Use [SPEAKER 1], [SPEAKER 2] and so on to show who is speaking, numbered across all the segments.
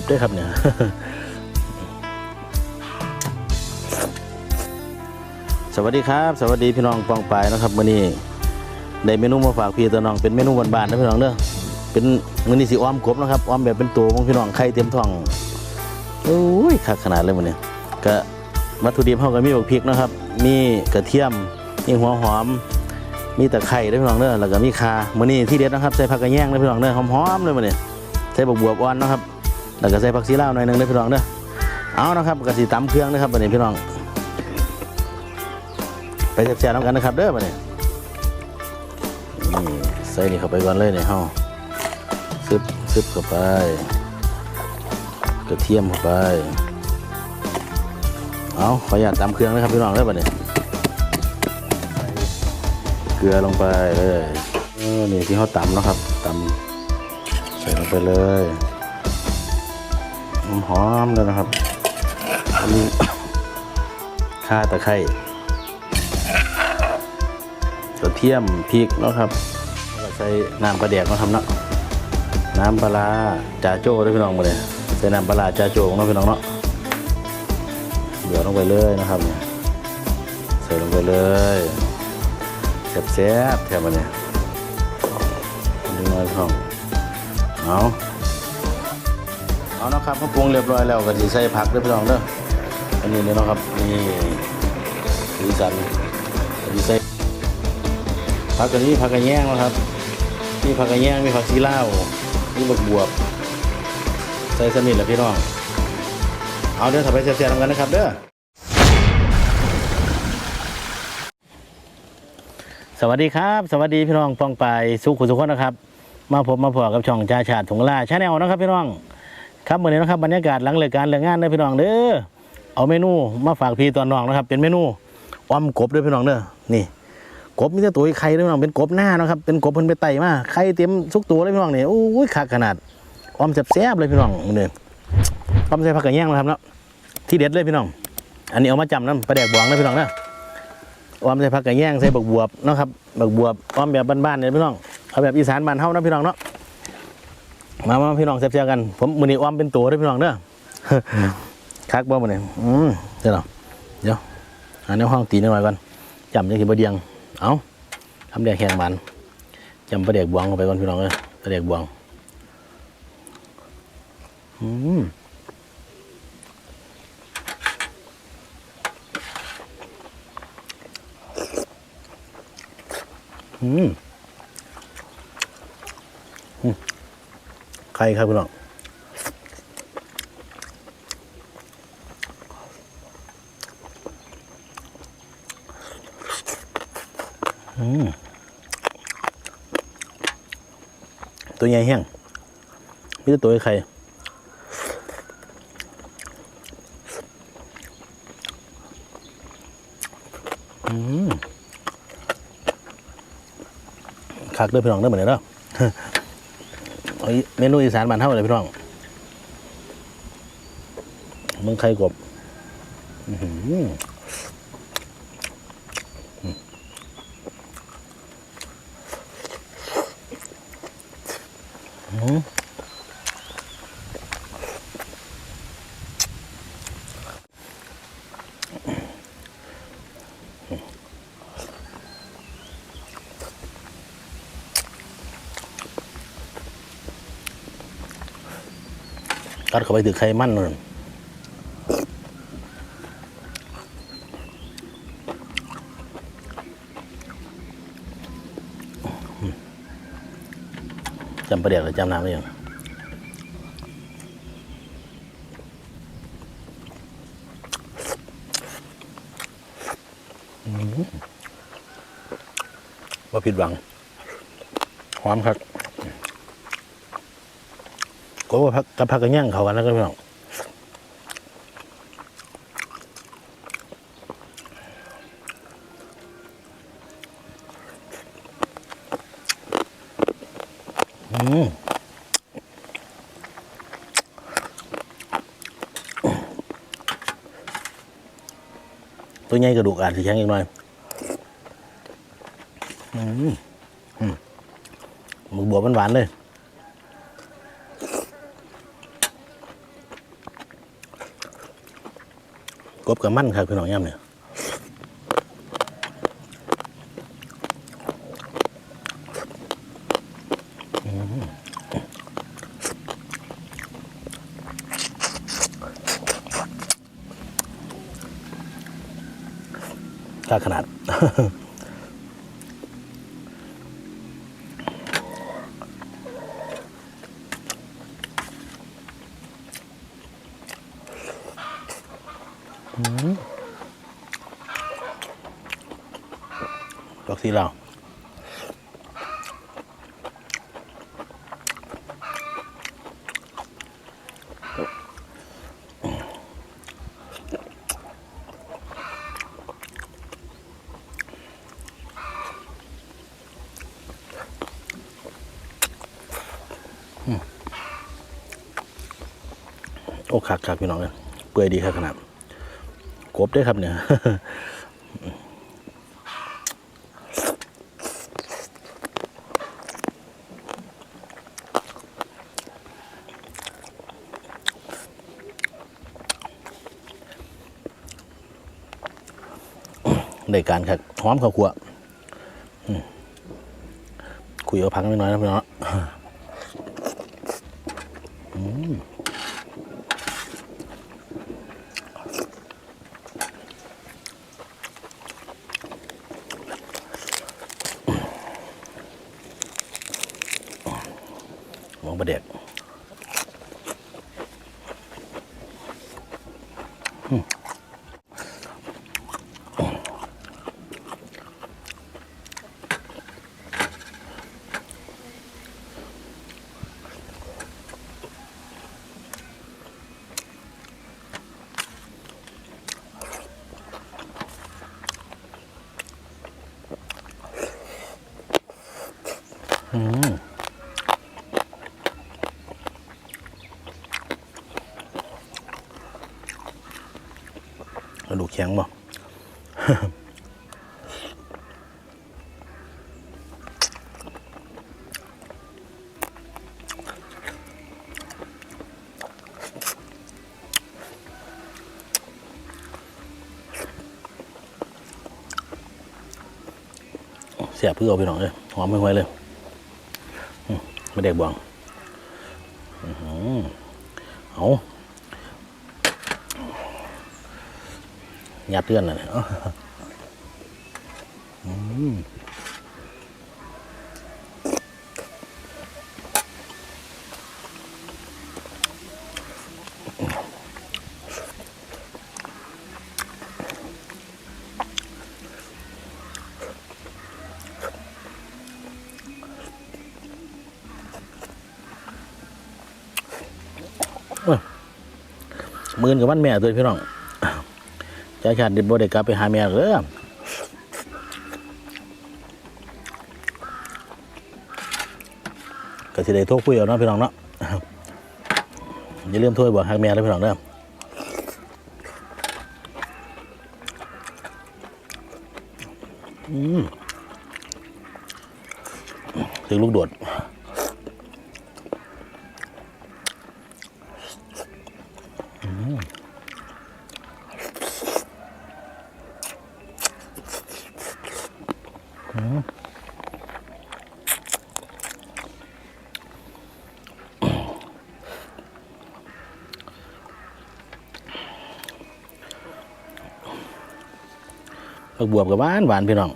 [SPEAKER 1] บด้วยครับเนี่ยสวัสดีครับ สวัสดีพี่น้องปองปายนะครับมื้อนี้ได้เมนูมาฝากพี่ตัวน้องเป็นเมนูบานๆนะพี่น้องเด้อเป็นมื้อนี้สิอ้อมกบนะครับอ้อมแบบเป็นตัวของพี่น้องไข่เต็มท้องโอ้ยคักขนาดเลยมื้อนี้ก็วัตถุดิบเฮาก็มีบักพริกนะครับ มีกระเทียมมีหัวหอม มีตะไคร้ด้วยพี่น้องเด้อแล้วก็มีคามื้อนี้ที่เด็ดนะครับใส่ผักกระแยงด้วยพี่น้องเด้อหอมๆเลยมื้อนี้ใส่บักบวบอ่อนนะครับ แล้วก็ใส่ผักชีลาวหน่อยหนึงด้วยพี่น้องเด้อเอานะครับก็สิตำเครื่องนะครับมื้อนี้พี่น้อง ไปแซ่บๆน้ำกันนะครับเด้อมาเนี่ยนี่ใส่นี่เข้าไปก่อนเลยเนี่ยเฮาซึบซึบเข้าไป กระเทียมเข้าไป เอาขออนุญาตตำเครื่องนะครับพี่น้องเด้อมาเนี่ยเกลือลงไปเลยเออนี่ที่เขาตำนะครับตำใส่ลงไปเลย หอมเลยนะครับอันนี้ข่าตะไคร้กระเทียมพริกนะครับแล้วก็ใส่น้ำปลาแดกนาะครับเนาะน้ำปลาจ่าโจ้ด้วยพี่น้องมาเลยใส่น้ำปลาจ่าโจ้ของเนาะพี่น้องเนาะเดี๋ยวลงไปเลยนะครับเนี่ยใส่ลงไปเลยแซ่บๆแถมมาเนี่ยนิดหน่อยพี่น้องเอา เอานะครับพอปรุงเรียบร้อยแล้วก็จะใส่ผักด้วยพี่น้องเด้ออันนี้เนี่ยนะครับนี่สีสันจะใส่ผักกะนี้ผักกระแยงนะครับมีผักกระแยงมีผักชีลาวมีบักบวบใส่สมิธแหละพี่น้อง เอาเดี๋ยวถัดไปเสียๆทำกันนะครับเด้อสวัสดีครับ สวัสดีพี่น้องปองไปสุขุสุขคนนะครับ มาพบมาพอกับช่องจ่าชาติถุงลาชาแนลนะครับพี่น้อง ครับวันนี้นะครับบรรยากาศหลังเลิกการเลิกงานเด้อพี่น้องเด้อเอาเมนูมาฝากพี่ตอนน้องนะครับ เป็นเมนูอ้อมกบด้วยพี่น้องเด้อนี่กบมีแต่ตัวไข่ด้วยพี่น้องเป็นกบหน้านะครับเป็นกบเพิ่นไปไต่มาไข่เต็มทุกตัวเลยพี่น้องนี่โอ้ยคักขนาดออมแซ่บๆเลยพี่น้องมื้อนี้ออมใส่ผักกระแยงนะครับเนาะที่เด็ดเลยพี่น้อง อันนี้เอามาจำน้ำปลาแดกบวงนะพี่น้องนะออมใส่ผักกระแยงใส่บักบวบนะครับบักบวบออมแบบบ้านๆเนี่ยพี่น้องเอาแบบอีสานบ้านเฮานะพี่น้องเนาะ มามาพี่น้องแซ่บๆกัน ผมมือนี้ออมเป็นตัวด้อพี่น้องเด้อคักบ่มื้อนี้อืมเดี๋ยวเนาเดี๋ยวอันนี้ห้องตีนิดหน่อยก่อนจำจังสิบ่เดียง เอาทำแดกแห้งมันจำปลาแดกบวงเข้าไปก่อนพี่น้องเลยปลาแดกบวงอืมอืมอืม ไข่ครับพี่น้องตัวใหญ่แห้งไมีแต่ตัวไข่อืมคักเด้อพี่น้องเด้อเหมือนเดิมเนาะเอ เมนูอีสานบ้านเท่าเลยพี่น้องมึงไข่กบ อื กัดเข้าไปถึงไขมันเลยจำประเดี๋ยวหรือจำน้ำได้ยังว่าผิดหวังหอมครับ ก็ว่าพักกับพักกันย่างเขากันแล้วก็พี่น้องตัวใหญ่กระดูกอาจจะแข็งอีกหน่อยหมึกบวบหวานๆเลย กบกับมันครับพี่น้องย่ำเนี่ยถ้าขนาด ดอกสีเหลาโอ้คักคักพี่น้องเลยเปื่อยดีครับขนาด กบได้ครับเนี่ยได้การครับหอมข้าวคั่วคุยเอาพักนิดน่อยนะพี่น้อง หมองประเด็กอืมกระดูกแข็งบ่เสียบเพื่อเอาไปหน่อยเลยหอมไม่ไหวเลยไม่เด็กบองอื้อหือเอา ยัดเตือนเลยอืมมื่นกับวันแม่ตัวพี่น้อง ใจขาดดิบบ่ได้กลับไปหาแม่เลยก็สิได้โทรคุยเอาเนาะพี่น้องเนาะอย่าลืมโทรบอกหาแม่แล้วพี่น้องเด้ออืมถึงลูกโดด ผักบวบกับหวานหวานพี่น้อง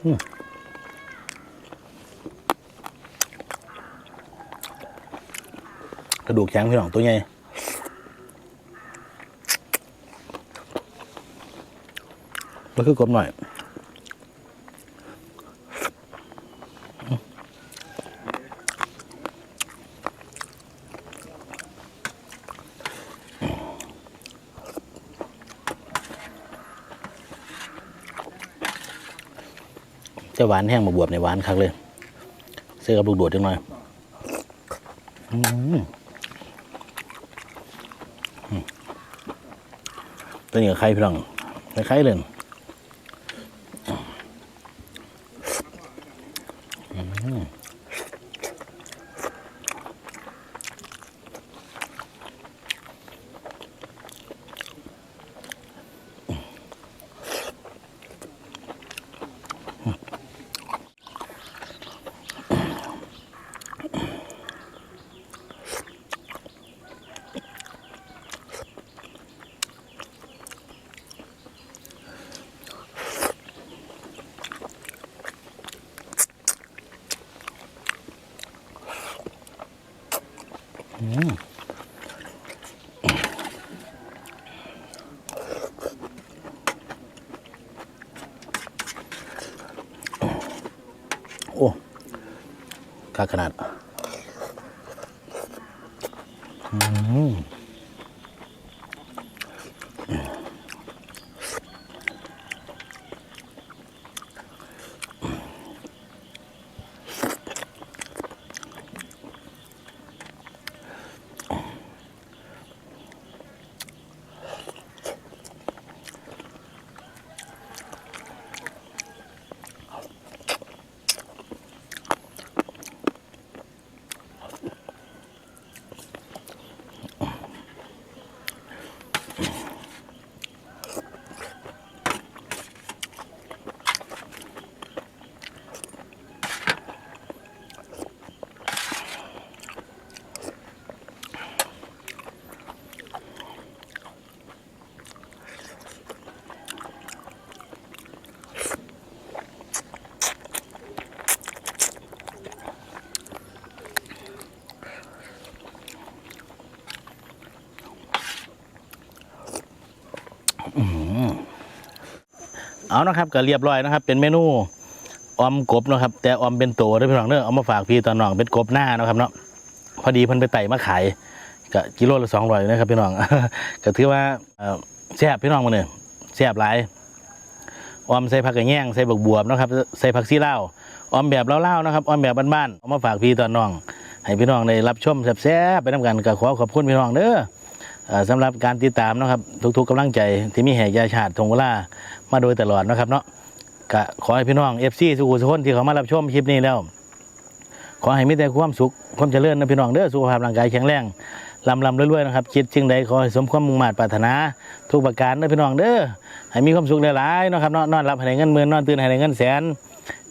[SPEAKER 1] กระดูกแข็งพี่น้องตัวใหญ่มันคือกลมหน่อย จะหวานแห้งมาบวบในหวานคักเลยเสื้อกับลูกโดดจังหน่อยอืมอืมตัวนี้กับไข่พี่น้องไข่เลย โอ้กาขนาด อืม เอานะครับก็เรียบร้อยนะครับ เป็นเมนูออมกบนะครับ แต่ออมเป็นโตเด้อพี่น้องเด้อเอามาฝากพี่ตอนน้องเป็นกบหน้านะครับเนาะพอดีเพิ่นไปไต่มาขายก็กิโลละสองร้อยนะครับพี่น้องก็ถือว่าแซ่บพี่น้องมาเนี่ยแซ่บหลายออมใส่ผักกระแยงใส่บักบวบนะครับใส่ผักซีเล่าออมแบบเล่าๆนะครับออมแบบบ้านๆเอามาฝากพี่ตอนน้อง ให้พี่น้องได้รับชมแซ่บๆไปน้ำกันก็ขอขอบคุณพี่น้องเด้อเอ่อ สำหรับการติดตามนะครับทุกๆกำลังใจที่มีแห่ยาชาติทงเวลามาโดยตลอดนะครับเนาะก็ขอให้พี่น้องเอฟซีสุขุสุขนที่เขามารับชมคลิปนี้แล้ว ขอให้มีแต่ความสุขความเจริญนะพี่น้องเด้อสุขภาพร่างกายแข็งแรงลำลำรวยๆนะครับคิดจึงใดขอให้สมความมุ่งมา่ปรารถนา ทุกประการเด้อพี่น้องเด้อให้มีความสุขหลายๆนะครับนาะนอนรับให้ได้เงินหมื่นนอนตื่นให้ได้เงินแสน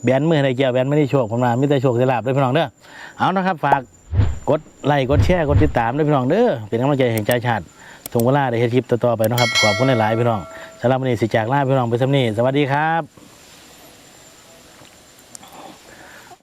[SPEAKER 1] แบนมือให้ได้เกี่ยวแบนไม่ได้โชคผมมามีแต่โชคได้ลาบเด้อพี่น้องเด้อเอานะครับฝาก กดไลค์กดแชร์กดติดตามด้วยพี่น้องเด้อเป็นกำลังใจแห่งใจชาติทงเวลาได้เฮ็ดคลิปต่อๆไปนะครับขอบคุณหลายๆพี่น้องสำหรับวันนี้สิจากลาพี่น้องไปสำนีสวัสดีครับ